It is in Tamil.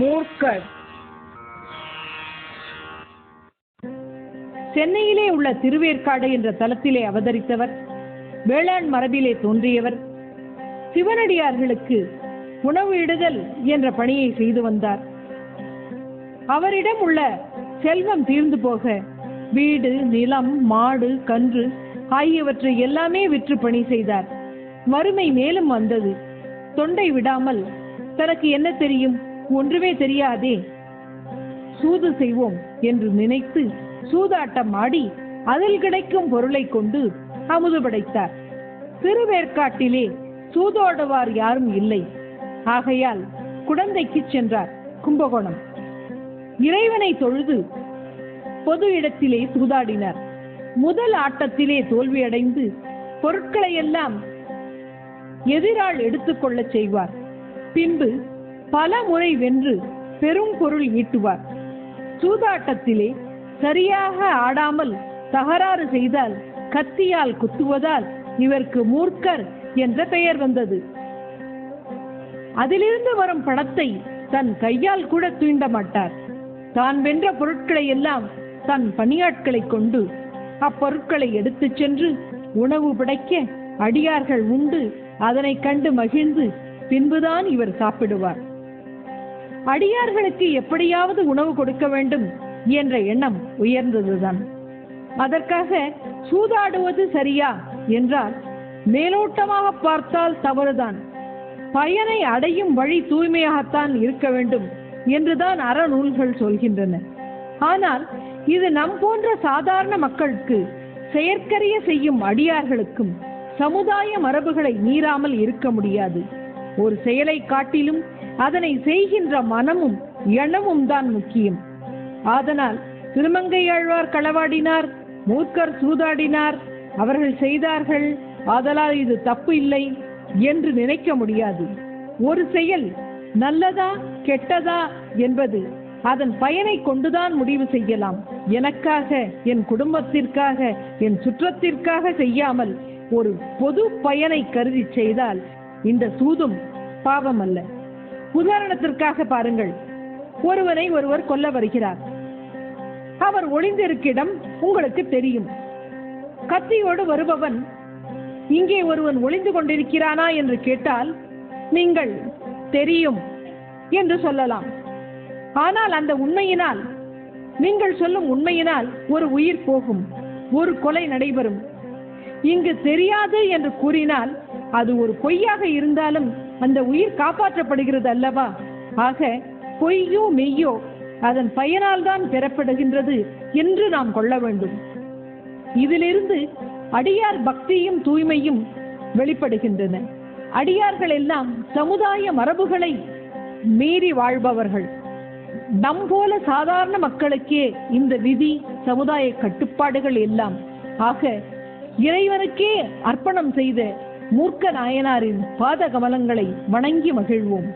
மூர்க்கர். சென்னையிலே உள்ள திருவேற்காடு என்ற தலத்திலே அவதரித்தவர் வேளாண் மரபிலே தோன்றியவர். சிவனடியார்களுக்கு உணவு இடுதல் என்ற பணியை செய்து வந்தார். அவரிடம் உள்ள செல்வம் தீர்ந்து போக வீடு நிலம் மாடு கன்று ஆகியவற்றை எல்லாமே விற்று பணி செய்தார். வறுமை மேலும் வந்தது. தொண்டை விடாமல் தனக்கு என்ன தெரியும்? ஒன்றுமே தெரியாதே. சூது செய்வோம் என்று நினைத்து சூதாட்டம் ஆடி அதில் கிடைக்கும் பொருளை கொண்டு அமுது படைத்தார். திருவேற்காட்டிலே சூதோடுவார் யாரும் இல்லை. ஆகையால் குழந்தைக்கு சென்றார் கும்பகோணம். இறைவனை தொழுது பொது இடத்திலே சூதாடினார். முதல் ஆட்டத்திலே தோல்வியடைந்து பொருட்களை எல்லாம் எதிராள் எடுத்துக்கொள்ளச் செய்வார். பின்பு பல முறை வென்று பெரும் பொருள் ஈட்டுவார். சூதாட்டத்திலே சரியாக ஆடாமல் தகராறு செய்தால் கத்தியால் குத்துவதால் இவருக்கு மூர்க்கர் என்ற பெயர் வந்தது. அதிலிருந்து வரும் பணத்தை தன் கையால் கூட தீண்ட மாட்டார். தான் வென்ற பொருட்களை எல்லாம் தன் பணியாட்களை கொண்டு அப்பொருட்களை எடுத்துச் சென்று உணவு படைக்க அடியார்கள் உண்டு. அதனைக் கண்டு மகிழ்ந்து பின்புதான் இவர் சாப்பிடுவார். அடியார்களுக்கு எப்படியாவது உணவு கொடுக்க வேண்டும் என்ற எண்ணம் உயர்ந்ததுதான். அதற்காக சூதாடுவது சரியா என்றால் மேலோட்டமாக பார்த்தால் தவறுதான். பயனை அடையும் வழி தூய்மையாகத்தான் இருக்க வேண்டும் என்றுதான் அறநூல்கள் சொல்கின்றன. ஆனால் இது நம் போன்ற சாதாரண மக்களுக்கு செயற்கரிய செய்யும் அடியார்களுக்கும் சமுதாய மரபுகளை மீறாமல் இருக்க முடியாது. ஒரு செயலை காட்டிலும் அதனை செய்கின்ற மனமும் எண்ணமும் தான் முக்கியம். ஆதலால் திருமங்கையாழ்வார் களவாடினார் மூர்க்கர் சூதாடினார் அவர்கள் செய்தார்கள் ஆதலால் இது தப்பு இல்லை என்று நினைக்க முடியாது. ஒரு செயல் நல்லதா கெட்டதா என்பது அதன் பயனை கொண்டுதான் முடிவு செய்யலாம். எனக்காக என் குடும்பத்திற்காக என் சுற்றத்திற்காக செய்யாமல் ஒரு பொது பயனை கருதி செய்தால் இந்த சூதும் பாவம் அல்ல உதாரணத்திற்காக பாருங்கள். ஒருவனை ஒருவர் கொல்ல வருகிறார். அவர் ஒளிந்திருக்கிடம் உங்களுக்கு தெரியும். கத்தியோடு வருபவன் இங்கே ஒருவன் ஒளிந்து கொண்டிருக்கிறானா என்று கேட்டால் நீங்கள் தெரியும் என்று சொல்லலாம். ஆனால் அந்த உண்மையினால் நீங்கள் சொல்லும் உண்மையினால் ஒரு உயிர் போகும் ஒரு கொலை நடைபெறும். இங்கு தெரியாது என்று கூறினால் அது ஒரு பொய்யாக இருந்தாலும் அந்த உயிர் காப்பாற்றப்படுகிறது அல்லவா? ஆக பொய்யோ மெய்யோ அதன் பயனால் தான் பெறப்படுகின்றது என்று நாம் கொள்ள வேண்டும். இதிலிருந்து அடியார் பக்தியும் தூய்மையும் வெளிப்படுகின்றன. அடியார்கள் எல்லாம் சமுதாய மரபுகளை மீறி வாழ்பவர்கள். நம் போல சாதாரண மக்களுக்கே இந்த விதி சமுதாய கட்டுப்பாடுகள் எல்லாம். ஆக இறைவனுக்கே அர்ப்பணம் செய்த மூர்க்க நாயனாரின் பாத கமலங்களை வணங்கி மகிழ்வோம்.